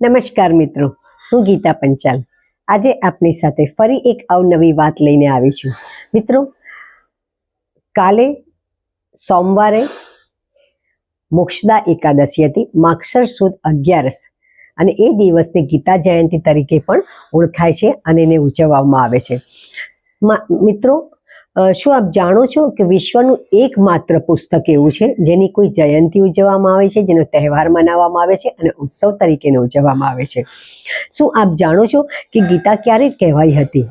નમસ્કાર મિત્રો, હું ગીતા પંચાલ. આજે આપની સાથે ફરી એક અવનવી વાત લઈને આવી છું મિત્રો, કાલે સોમવારે મોક્ષદા એકાદશી હતી, માક્ષર સુદ અગિયારસ. અને એ દિવસને ગીતા જયંતિ તરીકે પણ ઓળખાય છે અને એને ઉજવવામાં આવે છે. મિત્રો શું આપ જાણો છો કે વિશ્વનું એકમાત્ર પુસ્તક એવું છે? જેની કોઈ જયંતિ ઉજવવામાં આવે છે, જેનો તહેવાર મનાવવામાં આવે છે અને ઉત્સવ તરીકેને ઉજવવામાં આવે છે. શું આપ જાણો છો કે ગીતા ક્યારે કહેવાઈ હતી?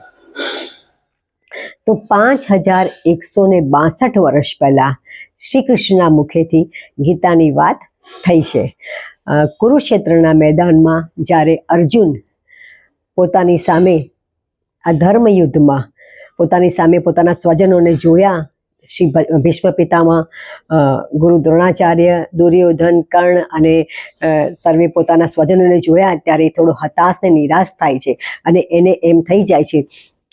તો પાંચ હજાર એકસો ને બાસઠ વર્ષ પહેલાં શ્રી કૃષ્ણના મુખેથી ગીતાની વાત થઈ છે. કુરુક્ષેત્રના મેદાનમાં જ્યારે અર્જુન પોતાની સામે આ ધર્મયુદ્ધમાં પોતાની સામે પોતાના સ્વજનોને જોયા. શ્રી ભીષ્મ પિતામાં ગુરુ દ્રોણાચાર્ય, દુર્યોધન, કર્ણ અને સર્વે પોતાના સ્વજનોને જોયા ત્યારે થોડો હતાશ ને નિરાશ થાય છે અને એને એમ થઈ જાય છે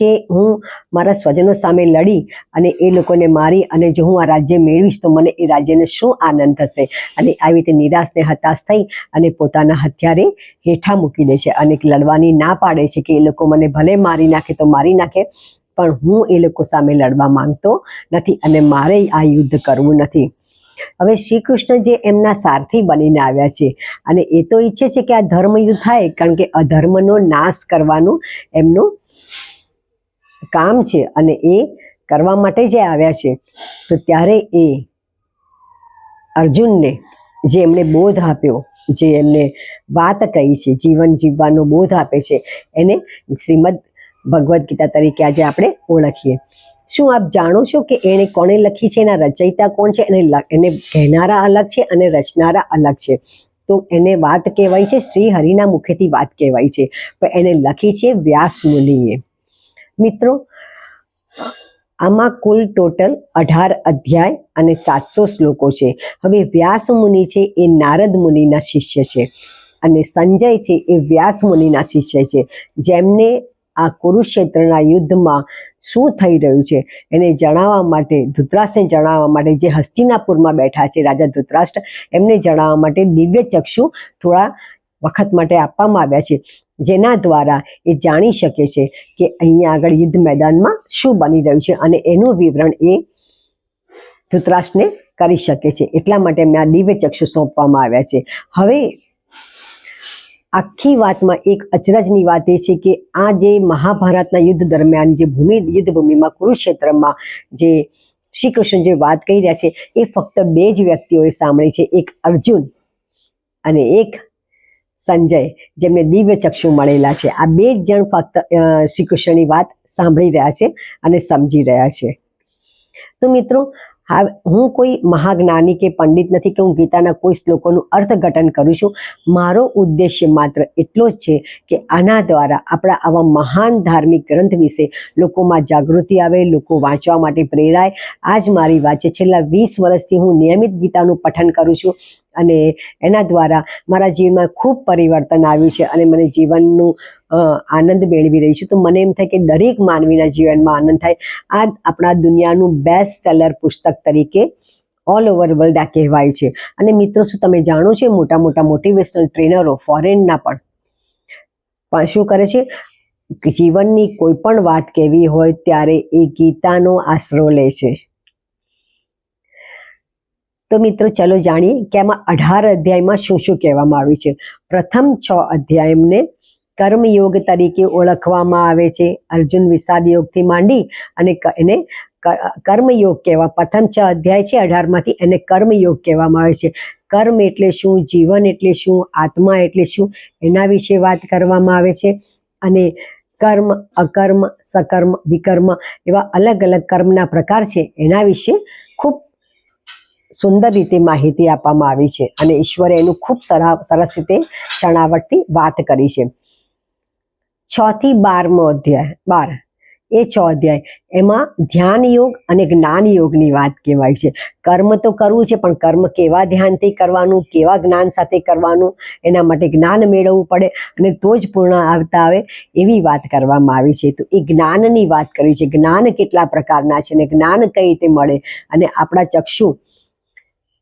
કે હું મારા સ્વજનો સામે લડી અને એ લોકોને મારી અને જો હું આ રાજ્ય મેળવીશ તો મને એ રાજ્યને શું આનંદ થશે? અને આવી રીતે નિરાશ ને હતાશ થઈ અને પોતાના હથિયારે હેઠા મૂકી દે છે અને લડવાની ના પાડે છે કે એ લોકો મને ભલે મારી નાખે તો મારી નાખે. પણ હું એ લોકો સામે લડવા માંગતો નથી અને મારે આ યુદ્ધ કરવું નથી. હવે શ્રી કૃષ્ણ જે એમના સારથી બનીને આવ્યા છે અને એ તો ઈચ્છે છે કે આ ધર્મયુદ્ધ થાય કારણ કે અધર્મનો નાશ કરવાનું એમનું કામ છે અને એ કરવા માટે જે આવ્યા છે. તો ત્યારે એ અર્જુનને જે એમણે બોધ આપ્યો, જે એમને વાત કહી છે, જીવન જીવવાનો બોધ આપે છે, એને શ્રીમદ ભગવદ્ ગીતા તરીકે આજે આપણે ઓળખીએ. શું આપ જાણો છો કે એણે કોણે લખી છે? એના રચયિતા કોણ છે? એને એને કહેનારા અલગ છે અને રચનારા અલગ છે. તો એને વાત કહેવાય છે, શ્રી હરિના મુખેથી વાત કહેવાય છે. પણ એને લખી છે વ્યાસ મુનિએ. મિત્રો, આમાં કુલ ટોટલ અઢાર અધ્યાય અને સાતસો શ્લોકો છે. હવે વ્યાસ મુનિ છે એ નારદ મુનિના શિષ્ય છે અને સંજય છે એ વ્યાસ મુનિના શિષ્ય છે. જેમને આ કુરુક્ષેત્રના યુદ્ધમાં શું થઈ રહ્યું છે એને જણાવવા માટે, ધૃતરાષ્ટ્રને જણાવવા માટે જે હસ્તિનાપુરમાં બેઠા છે રાજા ધૃતરાષ્ટ્ર, એમને જણાવવા માટે દિવ્ય ચક્ષુ થોડા વખત માટે આપવામાં આવ્યા છે, જેના દ્વારા એ જાણી શકે છે કે અહીંયા આગળ યુદ્ધ મેદાનમાં શું બની રહ્યું છે અને એનું વિવરણ એ ધૃતરાષ્ટ્રને કરી શકે છે. એટલા માટે એમને આ દિવ્ય ચક્ષુ સોંપવામાં આવ્યા છે. હવે આખી વાતમાં એક અચરજની વાત એ છે કે આ જે મહાભારતના યુદ્ધ દરમિયાન જે ભૂમિ, યુદ્ધભૂમિમાં કુરુક્ષેત્રમાં જે શ્રી કૃષ્ણ જે વાત કહી રહ્યા છે, એ ફક્ત બે જ વ્યક્તિઓએ સાંભળી છે. એક અર્જુન અને એક સંજય, જેમને દિવ્ય ચક્ષુ મળેલા છે. આ બે જ જણ ફક્ત શ્રી કૃષ્ણની વાત સાંભળી રહ્યા છે અને સમજી રહ્યા છે. તો મિત્રો હા, હું કોઈ મહાજ્ઞાની કે પંડિત નથી કે હું ગીતાના કોઈ શ્લોકોનું અર્થઘટન કરું છું. મારો ઉદ્દેશ્ય માત્ર એટલો જ છે કે આના દ્વારા આપણા આવા મહાન ધાર્મિક ગ્રંથ વિશે લોકોમાં જાગૃતિ આવે, લોકો વાંચવા માટે પ્રેરાય. આ જ મારી વાત છે. છેલ્લા વીસ વર્ષથી હું નિયમિત ગીતાનું પઠન કરું છું. અને એના દ્વારા મારા જીવનમાં ખૂબ પરિવર્તન આવ્યું છે અને મને જીવનનું આનંદ મેળવી રહી છું. તો મને એમ થાય કે દરેક માનવીના જીવનમાં આનંદ થાય. આ આપણા દુનિયાનું બેસ્ટ સેલર પુસ્તક તરીકે ઓલ ઓવર વર્લ્ડ આ કહેવાય છે. અને મિત્રો, શું તમે જાણો છો મોટા મોટા મોટિવેશનલ ટ્રેનરો ફોરેનના પણ શું કરે છે? જીવનની કોઈ પણ વાત કહેવી હોય ત્યારે એ ગીતાનો આશરો લે છે. તો મિત્રો ચલો જાણીએ કે આમાં અઢાર અધ્યાયમાં શું શું કહેવામાં આવ્યું છે. પ્રથમ છ અધ્યાયને કર્મયોગ તરીકે ઓળખવામાં આવે છે. અર્જુન વિષાદ યોગથી માંડી અને એને કર્મયોગ કહેવા પ્રથમ છ અધ્યાય છે, અઢારમાંથી એને કર્મયોગ કહેવામાં આવે છે. કર્મ એટલે શું, જીવન એટલે શું, આત્મા એટલે શું, એના વિશે વાત કરવામાં આવે છે. અને કર્મ, અકર્મ, સકર્મ, વિકર્મ એવા અલગ અલગ કર્મના પ્રકાર છે એના વિશે સુંદર રીતે માહિતી આપવામાં આવી છે અને ઈશ્વરે એનું ખૂબ સરા, સરસ રીતે ચણાવટથી વાત કરી છે. છ થી બારમો અધ્યાય, બાર. એ છ અધ્યાય. એમાં ધ્યાન યોગ અને જ્ઞાન યોગની વાત કહેવાય છે. કર્મ તો કરવું છે, પણ કર્મ કેવા ધ્યાનથી કરવાનું, કેવા જ્ઞાન સાથે કરવાનું, એના માટે જ્ઞાન મેળવવું પડે અને તો જ પૂર્ણ આવતા આવે એવી વાત કરવામાં આવી છે. તો એ જ્ઞાનની વાત કરી છે. જ્ઞાન કેટલા પ્રકારના છે અને જ્ઞાન કઈ રીતે મળે અને આપણા ચક્ષુ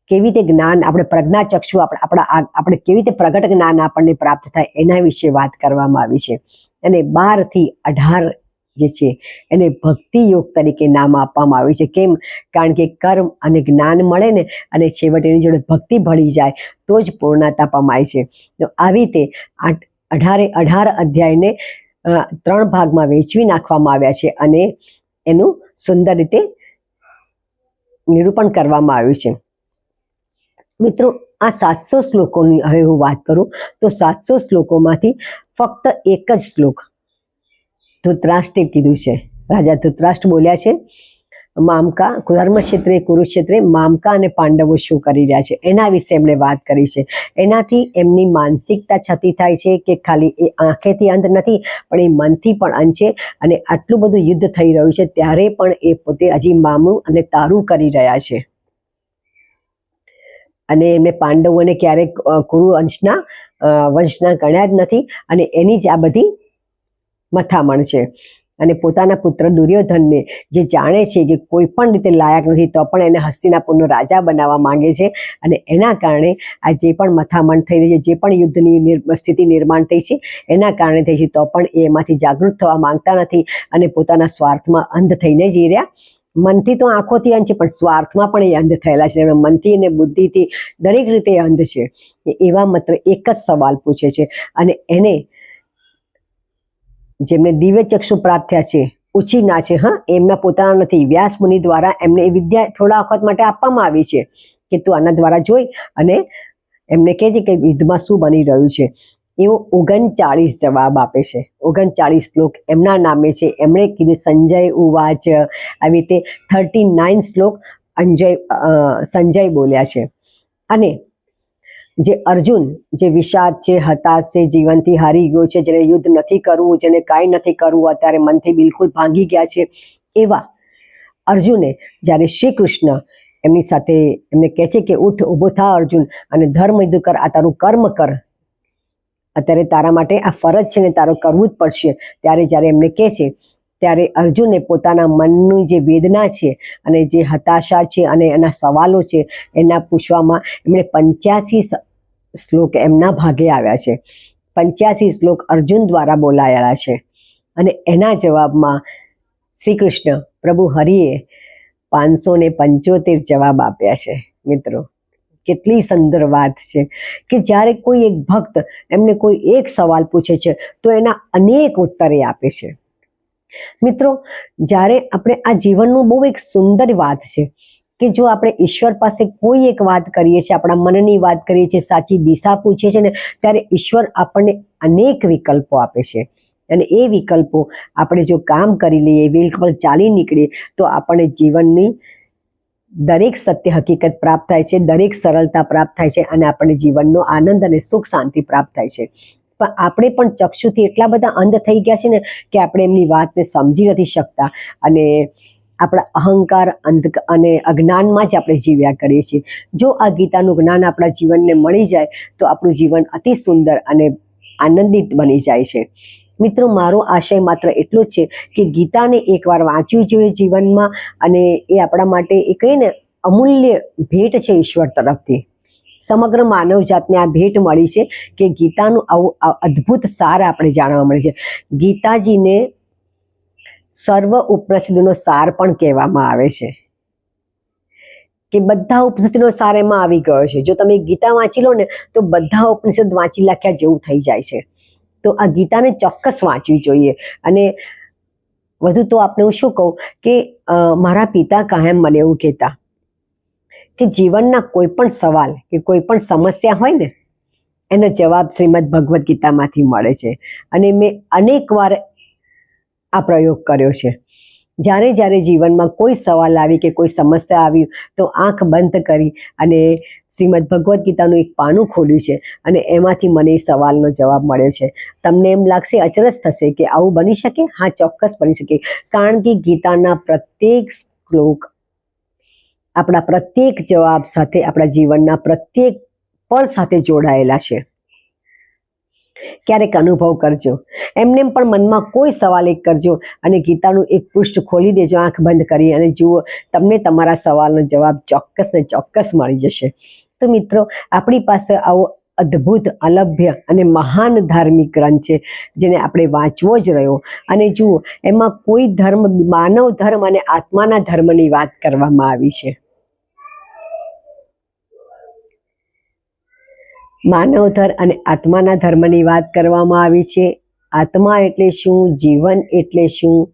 કેવી રીતે જ્ઞાન, આપણે પ્રજ્ઞાચક્ષુ આપણે આપણા આપણે કેવી રીતે પ્રગટ જ્ઞાન આપણને પ્રાપ્ત થાય એના વિશે વાત કરવામાં આવી છે. અને બારથી અઢાર જે છે, એને ભક્તિ યોગ તરીકે નામ આપવામાં આવ્યું છે. કેમ? કારણ કે કર્મ અને જ્ઞાન મળે ને, અને છેવટે એની જોડે ભક્તિ ભળી જાય, તો જ પૂર્ણતા પમાય છે. તો આવી રીતે આઠ, અઢારે અઢાર અધ્યાયને ત્રણ ભાગમાં વહેંચવી નાખવામાં આવ્યા છે અને એનું સુંદર રીતે નિરૂપણ કરવામાં આવ્યું છે. મિત્રો, આ સાતસો શ્લોકોની હવે હું વાત કરું, તો સાતસો શ્લોકોમાંથી ફક્ત એક જ શ્લોક ધૃતરાષ્ટ્રે કીધું છે. રાજા ધૃતરાષ્ટ્ર બોલ્યા છે, મામકા ધર્મક્ષેત્રે કુરુક્ષેત્રે મામકા અને પાંડવો શું કરી રહ્યા છે? એના વિશે એમણે વાત કરી છે. એનાથી એમની માનસિકતા છતી થાય છે કે ખાલી એ આંખેથી અંત નથી, પણ એ મનથી પણ અંત છે અને આટલું બધું યુદ્ધ થઈ રહ્યું છે, ત્યારે પણ એ પોતે હજી મામું અને તારું કરી રહ્યા છે. અને એમને પાંડવોને ક્યારેક કુરુ અંશના વંશના ગણ્યા જ નથી અને એની જ આ બધી મથામણ છે. અને પોતાના પુત્ર દુર્યોધનને જે જાણે છે કે કોઈ પણ રીતે લાયક નથી, તો પણ એને હસ્તિનાપુરનો રાજા બનાવવા માંગે છે અને એના કારણે આ જે પણ મથામણ થઈ રહી છે, જે પણ યુદ્ધની સ્થિતિ નિર્માણ થઈ છે, એના કારણે થઈ છે, તો પણ એ એમાંથી જાગૃત થવા માંગતા નથી અને પોતાના સ્વાર્થમાં અંધ થઈને જઈ રહ્યા. મનથી તો આંખોથી અંધ છે, પણ સ્વાર્થમાં પણ એ અંધ થયેલા છે. મનથી અને બુદ્ધિથી દરેક રીતે અંધ છે. એવા માત્ર એક જ સવાલ પૂછે છે. અને એને જેમને દિવ્ય ચક્ષુ પ્રાપ્ત થયા છે ઉછીના છે, હા, એમના પોતાના નથી. વ્યાસ મુનિ દ્વારા એમને એ વિદ્યા થોડા વખત માટે આપવામાં આવી છે કે તું આના દ્વારા જોઈ અને એમને કહે છે કે યુદ્ધમાં શું બની રહ્યું છે. એવો ઓગણચાળીસ જવાબ આપે છે. ઓગણચાળીસ શ્લોક એમના નામે છે. એમણે કીધું, સંજય ઉવાચ. આવી રીતે થર્ટી નાઇન શ્લોક અંજય સંજય બોલ્યા છે. અને જે અર્જુન, જે વિષાદ છે, હતાશ છે, જીવનથી હારી ગયો છે જેને યુદ્ધ નથી કરવું જેને કાંઈ નથી કરવું, અત્યારે મનથી બિલકુલ ભાંગી ગયા છે. એવા અર્જુને જ્યારે શ્રી કૃષ્ણ એમની સાથે એમને કહે છે કે, ઉઠ, ઊભો થા અર્જુન અને ધર્મ યુદ્ધ કર, આ તારું કર્મ કર. અત્યારે તારા માટે આ ફરજ છે ને તારો કરવું જ પડશે. ત્યારે જ્યારે એમને કહે છે, ત્યારે અર્જુને પોતાના મનની જે વેદના છે અને જે હતાશા છે અને એના સવાલો છે, એના પૂછવામાં એમણે પંચ્યાસી શ્લોક એમના ભાગે આવ્યા છે. પંચ્યાસી શ્લોક અર્જુન દ્વારા બોલાયેલા છે. અને એના જવાબમાં શ્રી કૃષ્ણ પ્રભુ હરિએ પાંચસો ને પંચોતેર જવાબ આપ્યા છે, મિત્રો. કેટલી સુંદર વાત છે કે જ્યારે કોઈ એક ભક્ત એમને કોઈ એક સવાલ પૂછે છે, તો એના અનેક ઉત્તરે આપે છે. મિત્રો, જ્યારે આપણે આ જીવનનું બહુ એક સુંદર વાત છે કે જો આપણે ઈશ્વર પાસે કોઈ એક વાત કરીએ છીએ, આપણા મનની વાત કરીએ છીએ, સાચી દિશા પૂછીએ છીએ ને, ત્યારે ઈશ્વર આપણને અનેક વિકલ્પો આપે છે. અને એ વિકલ્પો આપણે જો કામ કરી લઈએ વિકલ્પ ચાલી નીકળીએ, તો આપણને જીવનની દરેક સત્ય હકીકત પ્રાપ્ત થાય છે, દરેક સરળતા પ્રાપ્ત થાય છે અને આપણને જીવનનો આનંદ અને સુખ શાંતિ પ્રાપ્ત થાય છે. પણ આપણે પણ ચક્ષુથી એટલા બધા અંધ થઈ ગયા છે ને કે આપણે એમની વાતને સમજી નથી શકતા અને આપણા અહંકાર અંધ અને અજ્ઞાનમાં જ આપણે જીવ્યા કરીએ છીએ. જો આ ગીતાનું જ્ઞાન આપણા જીવનને મળી જાય તો આપણું જીવન અતિ સુંદર અને આનંદિત બની જાય છે. મિત્રો, મારો આશય માત્ર એટલો જ છે કે ગીતાને એકવાર વાંચવી જોઈએ જીવનમાં અને એ આપણા માટે એ કહીએ ને, અમૂલ્ય ભેટ છે ઈશ્વર તરફથી. સમગ્ર માનવજાતને આ ભેટ મળી છે કે ગીતાનું આવું અદ્ભુત સાર આપણે જાણવા મળે છે. ગીતાજીને સર્વ ઉપનિષદનો સાર પણ કહેવામાં આવે છે. કે બધા ઉપનિષદનો સાર એમાં આવી ગયો છે. જો તમે ગીતા વાંચી લો ને, તો બધા ઉપનિષદ વાંચી લખ્યા જેવું થઈ જાય છે. તો આ ગીતાને ચોક્કસ વાંચવી જોઈએ. અને વધુ તો આપણે હું શું કહું કે મારા પિતા કાયમ મને એવું કહેતા કે જીવનના કોઈ પણ સવાલ કે કોઈ પણ સમસ્યા હોય ને, એનો જવાબ શ્રીમદ ભગવદ્ ગીતામાંથી મળે છે. અને મેં અનેક વાર આ પ્રયોગ કર્યો છે. જ્યારે જ્યારે જીવનમાં કોઈ સવાલ આવી કે કોઈ સમસ્યા આવી, તો આંખ બંધ કરી અને શ્રીમદ ભગવદ્ ગીતાનું એક પાનું ખોલ્યું છે અને એમાંથી મને એ સવાલનો જવાબ મળ્યો છે. તમને એમ લાગશે અચરજ થશે કે આવું બની શકે? હા, ચોક્કસ બની શકે. કારણ કે ગીતાના પ્રત્યેક શ્લોક, આપણા પ્રત્યેક જવાબ સાથે આપણા જીવનના પ્રત્યેક પળ સાથે જોડાયેલા છે. ક્યારેક અનુભવ કરજો. એમને પણ મનમાં કોઈ સવાલ એક કરજો અને ગીતાનું એક પૃષ્ઠ ખોલી દેજો, આંખ બંધ કરી અને જુઓ, તમને તમારા સવાલનો જવાબ ચોક્કસ ને ચોક્કસ મળી જશે. તો મિત્રો, આપણી પાસે આવો અદ્ભુત, અલભ્ય અને મહાન ધાર્મિક ગ્રંથ છે, જેને આપણે વાંચવો જ રહ્યો. અને જુઓ, એમાં કોઈ ધર્મ, માનવ ધર્મ અને આત્માના ધર્મની વાત કરવામાં આવી છે. માનવ ધર્મ અને આત્માના ધર્મની વાત કરવામાં આવી છે. આત્મા એટલે શું? જીવન એટલે શું?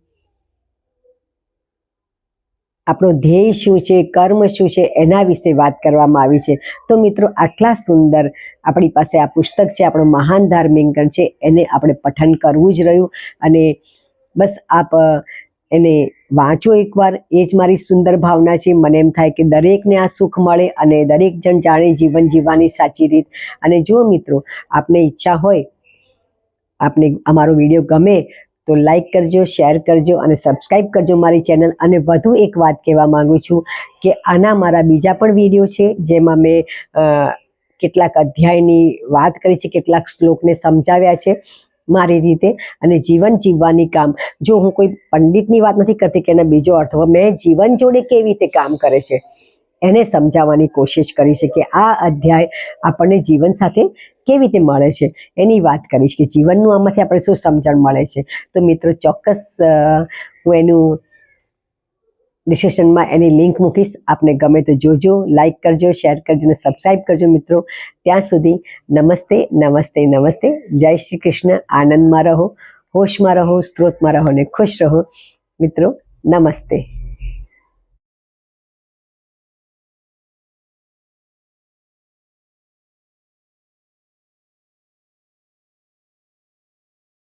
આપણો ધ્યેય શું છે? કર્મ શું છે? એના વિશે વાત કરવામાં આવી છે. તો મિત્રો, આટલા સુંદર આપણી પાસે આ પુસ્તક છે, આપણો મહાન ધાર્મિક છે, એને આપણે પઠન કરવું જ રહ્યું. અને બસ આપ એને વાંચો એકવાર. એ જ મારી સુંદર ભાવના છે. મને એમ થાય કે દરેકને આ સુખ મળે અને દરેક જણ જાણે જીવન જીવવાની સાચી રીત. અને જો મિત્રો, આપને ઈચ્છા હોય, આપને અમારો વીડિયો ગમે તો લાઈક કરજો, શેર કરજો અને સબસ્ક્રાઈબ કરજો મારી ચેનલ. અને વધુ એક વાત કહેવા માગું છું કે આના મારા બીજા પણ વીડિયો છે, જેમાં મેં કેટલાક અધ્યાયની વાત કરી છે, કેટલાક શ્લોકને સમજાવ્યા છે. મારી રીતે અને જીવન જીવવાની કામ. જો હું કોઈ પંડિતની વાત નથી કરતી કે એનો બીજો અર્થ મેં જીવન જોડે કેવી રીતે કામ કરે છે? એને સમજાવવાની કોશિશ કરી છે કે આ અધ્યાય આપણને જીવન સાથે કેવી રીતે મળે છે? એની વાત કરીશ કે જીવનનું આમાંથી આપણે શું સમજણ મળે છે? તો મિત્રો, ચોક્કસ હું એનું ડિસ્ક્રિપ્શનમાં એની લિંક મૂકીશ. આપને ગમે તો જોજો લાઇક કરજો શેર કરજો અને સબસ્ક્રાઈબ કરજો મિત્રો. ત્યાં સુધી નમસ્તે નમસ્તે નમસ્તે. જય શ્રી કૃષ્ણ. આનંદમાં રહો, હોશમાં રહો, સ્ત્રોતમાં રહો અને ખુશ રહો. મિત્રો, નમસ્તે.